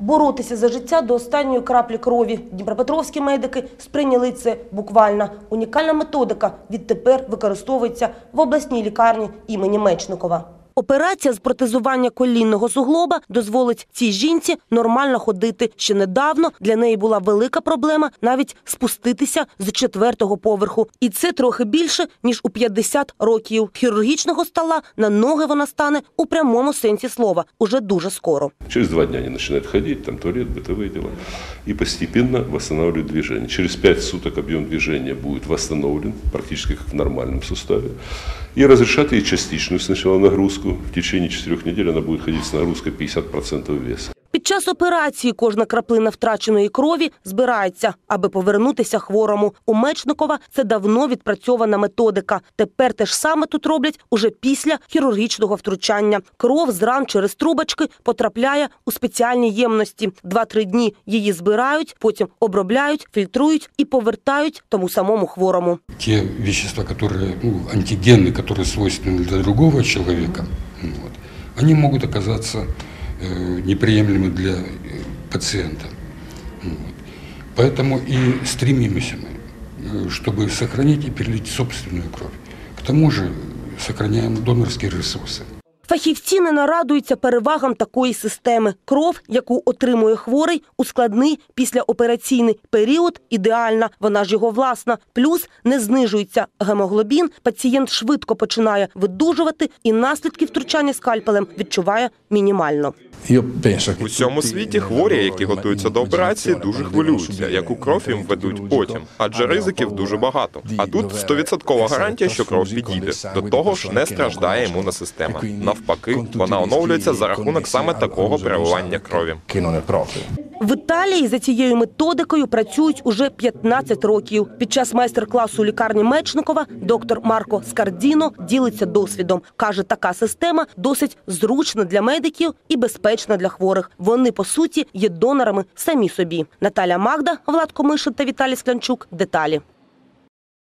Боротися за життя до останньої краплі крові. Дніпропетровські медики сприйняли це буквально. Унікальна методика відтепер використовується в обласній лікарні імені Мечникова. Операція з протезування колінного суглоба дозволить цій жінці нормально ходити. Ще недавно для неї була велика проблема навіть спуститися з четвертого поверху. І це трохи більше, ніж у 50 років. Хірургічного стола на ноги вона стане у прямому сенсі слова уже дуже скоро. Через два дня они начинают ходить, там туалет, бытовые дела. И постепенно восстанавливают движение. Через пять суток объем движения будет восстановлен, практически как в нормальном суставе. И разрешат ей частичную сначала нагрузку. В течение четырех недель она будет ходить с нагрузкой 50% веса. Під час операції кожна краплина втраченої крові збирається, аби повернутися хворому. У Мечникова це давно відпрацьована методика. Тепер те ж саме тут роблять уже після хірургічного втручання. Кров з ран через трубочки потрапляє у спеціальні ємності. Два-три дні її збирають, потім обробляють, фільтрують і повертають тому самому хворому. те вещества, которые, ну, антигены, которые свойственны для другого человека, ну, вот, они могут оказаться э, неприемлемы для э, пациента. Ну, вот. Поэтому и стремимся мы, э, чтобы сохранить и перелить собственную кровь. К тому же сохраняем донорские ресурсы. Фахівці не нарадуються перевагам такої системи. Кров, яку отримує хворий у складний післяопераційний період, ідеальна. Вона ж його власна. Плюс не знижується гемоглобін. Пацієнт швидко починає видужувати, і наслідки втручання скальпелем відчуває мінімально. У цьому світі хворі, які готуються до операції, дуже хвилюються, яку кров їм ведуть потім, адже ризиків дуже багато. А тут стовідсоткова гарантія, що кров підійде. До того ж, не страждає імунна система. Навпаки, вона оновлюється за рахунок саме такого переливання крові. В Італії за цією методикою працюють уже 15 років. Під час майстер-класу лікарні Мечникова доктор Марко Скардіно ділиться досвідом. Каже, така система досить зручна для медиків і безпечна для хворих. Вони, по суті, є донорами самі собі. Наталя Магда, Влад Комишин та Віталій Склянчук. Деталі.